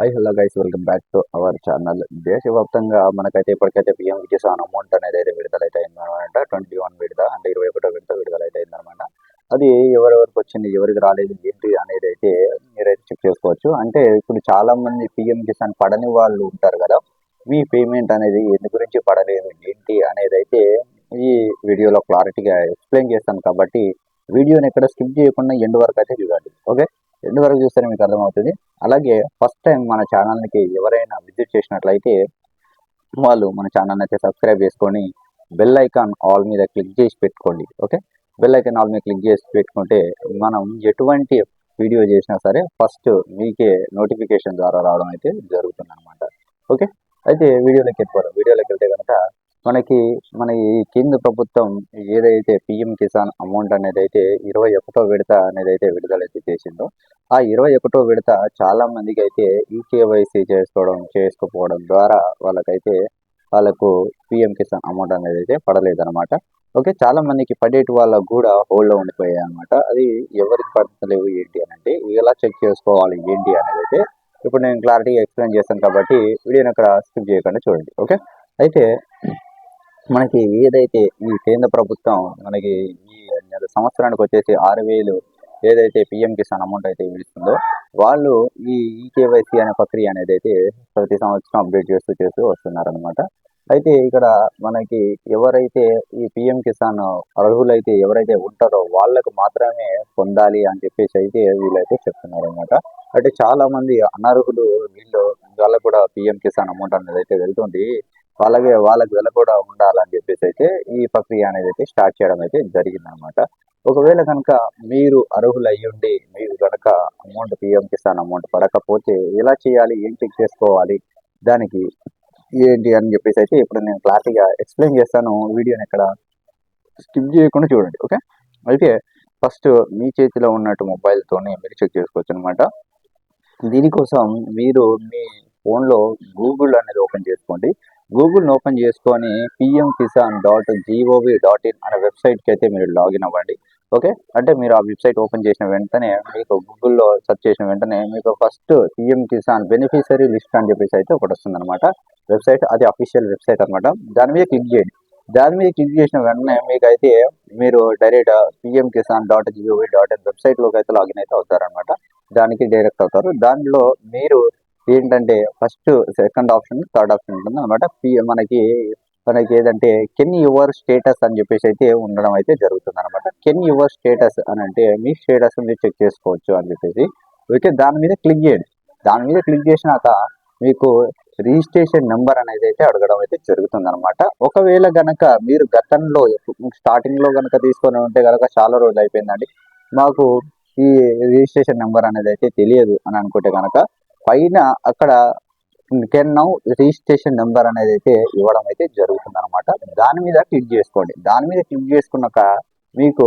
Hi hello guys welcome back to our channel దేశవ్యాప్తంగా మనకైతే ఇప్పటికైతే పిఎం కిసాన్ అమౌంట్ అనేది అయితే విడుదలైతే అయిందనమాట ట్వంటీ వన్ విడత అంటే ఇరవై ఒకటో విడత విడుదలైతే అయిందనమాట అది ఎవరెవరికి వచ్చింది ఎవరికి రాలేదు ఏంటి అనేది అయితే మీరైతే చెక్ చేసుకోవచ్చు. అంటే ఇప్పుడు చాలా మంది పిఎం కిసాన్ పడని వాళ్ళు ఉంటారు కదా మీ పేమెంట్ అనేది ఎందు గురించి పడలేదు ఏంటి అనేది అయితే ఈ వీడియోలో క్లారిటీగా ఎక్స్ప్లెయిన్ చేస్తాను. కాబట్టి వీడియోని ఎక్కడ స్కిప్ చేయకుండా ఎండ్ వరకు అయితే చూడండి. ఓకే రెండు వరకు చూస్తేనే మీకు అర్థమవుతుంది. అలాగే ఫస్ట్ టైం మన ఛానల్కి ఎవరైనా విజిట్ చేసినట్లయితే వాళ్ళు మన ఛానల్ అయితే సబ్స్క్రైబ్ చేసుకొని బెల్ ఐకాన్ ఆల్ మీద క్లిక్ చేసి పెట్టుకోండి. ఓకే బెల్ ఐకాన్ ఆల్ మీద క్లిక్ చేసి పెట్టుకుంటే మనం ఎటువంటి వీడియో చేసినా సరే ఫస్ట్ మీకే నోటిఫికేషన్ ద్వారా రావడం అయితే జరుగుతుంది అనమాట ఓకే అయితే వీడియోలోకి వెళ్ళిపోదాం వీడియోలోకి వెళ్తే కనుక మనకి మన ఈ కేంద్ర ప్రభుత్వం ఏదైతే పిఎం కిసాన్ అమౌంట్ అనేది అయితే ఇరవై ఒకటో విడత అనేది అయితే విడుదలైతే చేసిందో ఆ ఇరవై ఒకటో విడత చాలా మందికి అయితే ఈ కేవైసీ చేసుకోవడం చేసుకోకపోవడం ద్వారా వాళ్ళకైతే వాళ్ళకు పిఎం కిసాన్ అమౌంట్ అనేది అయితే పడలేదన్నమాట. ఓకే చాలా మందికి పడేటి వాళ్ళకు కూడా హోల్డ్లో ఉండిపోయాయి అనమాట అది ఎవరికి పడతలేవు ఏంటి అని అంటే ఎలా చెక్ చేసుకోవాలి ఏంటి అనేది అయితే ఇప్పుడు నేను క్లారిటీగా ఎక్స్ప్లెయిన్ చేస్తాను కాబట్టి వీడియోని అక్కడ స్కిప్ చేయకుండా చూడండి. ఓకే అయితే మనకి ఏదైతే ఈ కేంద్ర ప్రభుత్వం మనకి ఈ సంవత్సరానికి వచ్చేసి ఆరు వేలు ఏదైతే పిఎం కిసాన్ అమౌంట్ అయితే ఇస్తుందో వాళ్ళు ఈ ఈకేవైసీ అనే ప్రక్రియ అనేది అయితే ప్రతి సంవత్సరం అప్డేట్ చేస్తూ చేస్తూ వస్తున్నారనమాట అయితే ఇక్కడ మనకి ఎవరైతే ఈ పిఎం కిసాన్ అర్హులైతే ఎవరైతే ఉంటారో వాళ్ళకు మాత్రమే పొందాలి అని చెప్పేసి అయితే వీళ్ళైతే చెప్తున్నారు అనమాట అంటే చాలా మంది అనర్హులు వీళ్ళు వాళ్ళకు కూడా పిఎం కిసాన్ అమౌంట్ అనేది అయితే వెళ్తుంది. వాళ్ళకి వాళ్ళకి వెల కూడా ఉండాలని చెప్పేసి అయితే ఈ ప్రక్రియ అనేది అయితే స్టార్ట్ చేయడం అయితే జరిగిందనమాట ఒకవేళ కనుక మీరు అర్హులు అయ్యుండి మీరు కనుక అమౌంట్ పిఎం కిసాన్ అమౌంట్ పడకపోతే ఎలా చేయాలి ఏం చెక్ చేసుకోవాలి దానికి ఏంటి అని చెప్పేసి అయితే ఇప్పుడు నేను క్లారిటీగా ఎక్స్ప్లెయిన్ చేస్తాను. వీడియోని ఇక్కడ స్కిప్ చేయకుండా చూడండి ఓకే అయితే ఫస్ట్ మీ చేతిలో ఉన్నట్టు మొబైల్తోనే మీరు చెక్ చేసుకోవచ్చు అనమాట దీనికోసం మీరు మీ ఫోన్లో గూగుల్ అనేది ఓపెన్ చేసుకోండి. గూగుల్ని ఓపెన్ చేసుకొని PM Kisan dot GOV dot in అనే వెబ్సైట్కి అయితే మీరు లాగిన్ అవ్వండి. ఓకే? అంటే మీరు ఆ వెబ్సైట్ ఓపెన్ చేసిన వెంటనే మీకు గూగుల్లో సెర్చ్ చేసిన వెంటనే మీకు first PM Kisan beneficiary list అని చెప్పేసి అయితే ఒకటి వస్తుంది అనమాట వెబ్సైట్ అది అఫీషియల్ వెబ్సైట్ అనమాట దాని మీద క్లిక్ చేయండి. దాని మీద క్లిక్ చేసిన వెంటనే మీకు అయితే మీరు direct PM Kisan dot GOV dot in వెబ్సైట్లోకి అయితే లాగిన్ అయితే అవుతారనమాట దానికి డైరెక్ట్ అవుతారు. దానిలో మీరు ఏంటంటే first second option third option ఉంటుంది అనమాట మనకి మనకి ఏదంటే కెన్ యువర్ స్టేటస్ అని చెప్పేసి అయితే ఉండడం అయితే జరుగుతుంది అనమాట కెన్ యువర్ స్టేటస్ అని అంటే మీ స్టేటస్ మీరు చెక్ చేసుకోవచ్చు అని చెప్పేసి. ఓకే దాని మీద క్లిక్ చేయండి. దాని మీద క్లిక్ చేసినాక మీకు రిజిస్ట్రేషన్ నెంబర్ అనేది అయితే అడగడం అయితే జరుగుతుంది అనమాట ఒకవేళ గనక మీరు గతంలో స్టార్టింగ్లో గనక తీసుకొని ఉంటే గనక చాలా రోజులు అయిపోయిందండి. మాకు ఈ రిజిస్ట్రేషన్ నెంబర్ అనేది అయితే తెలియదు అని అనుకుంటే కనుక పైన అక్కడ కెన్ నౌ రిజిస్ట్రేషన్ నెంబర్ అనేది అయితే ఇవ్వడం అయితే జరుగుతుంది అనమాట దాని మీద క్లిక్ చేసుకోండి. దాని మీద క్లిక్ చేసుకున్నాక మీకు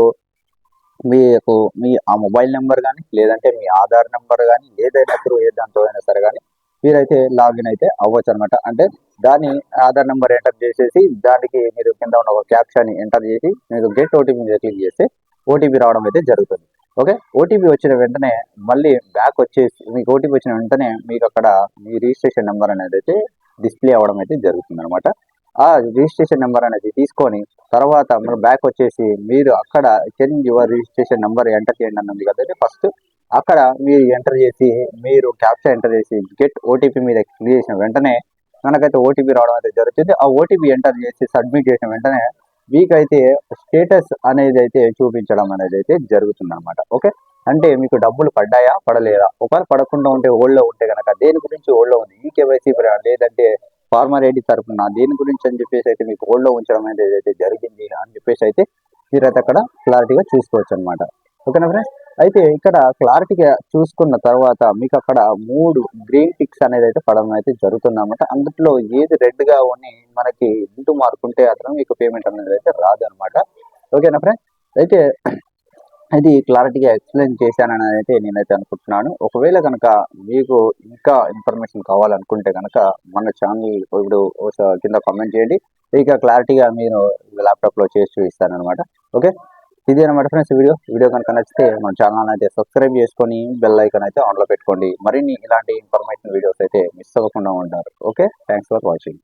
మీకు మీ ఆ మొబైల్ నెంబర్ కానీ లేదంటే మీ ఆధార్ నెంబర్ కానీ ఏదైనా త్రూ ఏ దాంతో అయినా సరే కానీ మీరైతే లాగిన్ అయితే అవ్వచ్చు అనమాట అంటే దాని ఆధార్ నెంబర్ ఎంటర్ చేసేసి దానికి మీరు కింద ఉన్న ఒక క్యాప్షన్ ఎంటర్ చేసి మీరు గెట్ ఓటీపీ మీద క్లిక్ చేస్తే ఓటీపీ రావడం అయితే జరుగుతుంది. ఓకే? ఓటీపీ వచ్చిన వెంటనే మళ్ళీ బ్యాక్ వచ్చేసి మీకు ఓటీపీ వచ్చిన వెంటనే మీకు అక్కడ మీ రిజిస్ట్రేషన్ నెంబర్ అనేది అయితే డిస్ప్లే అవ్వడం అయితే జరుగుతుంది అనమాట ఆ రిజిస్ట్రేషన్ నెంబర్ అనేది తీసుకొని తర్వాత మీరు బ్యాక్ వచ్చేసి మీరు అక్కడ change your registration number enter చేయండి అన్నది కదంటే ఫస్ట్ అక్కడ మీరు ఎంటర్ చేసి మీరు క్యాప్చర్ ఎంటర్ చేసి గెట్ ఓటీపీ మీద క్లిక్ చేసిన వెంటనే మనకైతే ఓటీపీ రావడం అయితే జరుగుతుంది. ఆ ఓటీపీ ఎంటర్ చేసి సబ్మిట్ చేసిన వెంటనే మీకైతే స్టేటస్ అనేది అయితే చూపించడం అనేది అయితే జరుగుతుంది అనమాట ఓకే అంటే మీకు డబ్బులు పడ్డాయా? పడలేదా? ఒకవేళ పడకుండా ఉంటే ఓల్డ్లో ఉంటే కనుక దేని గురించి ఓల్డ్లో ఉంది? ఈ కేవైసీ లేదంటే ఫార్మర్ ఐడి తరఫున దేని గురించి అని చెప్పేసి అయితే మీకు ఓల్డ్లో ఉంచడం అనేది అయితే జరిగింది అని చెప్పేసి అయితే మీరైతే అక్కడ క్లారిటీగా చూసుకోవచ్చు అనమాట ఓకేనా ఫ్రెండ్స్ అయితే ఇక్కడ క్లారిటీగా చూసుకున్న తర్వాత మీకు అక్కడ మూడు గ్రీన్ టిక్స్ అనేది అయితే పడడం అయితే జరుగుతుంది అనమాట అందులో ఏది రెడ్గా ఉని మనకి ఇంటూ మార్కుంటే అతను మీకు పేమెంట్ అనేది అయితే రాదు అనమాట ఓకేనా ఫ్రెండ్స్ అయితే ఇది క్లారిటీగా ఎక్స్ప్లెయిన్ చేశానని అయితే నేనైతే అనుకుంటున్నాను. ఒకవేళ కనుక మీకు ఇంకా ఇన్ఫర్మేషన్ కావాలనుకుంటే కనుక మన ఛానల్ ఇప్పుడు కింద కామెంట్ చేయండి. ఇక క్లారిటీగా మీరు ల్యాప్టాప్లో చేసి చూపిస్తాను అనమాట ఓకే ఇది అనమాట ఫ్రెండ్స్ వీడియో. వీడియో కనుక నచ్చితే మన ఛానల్ అయితే సబ్స్క్రైబ్ చేసుకొని బెల్ ఐకన్ అయితే ఆన్లో పెట్టుకోండి. మరిన్ని ఇలాంటి ఇన్ఫర్మేషన్ వీడియోస్ అయితే మిస్ అవ్వకుండా ఉంటారు. Okay thanks for watching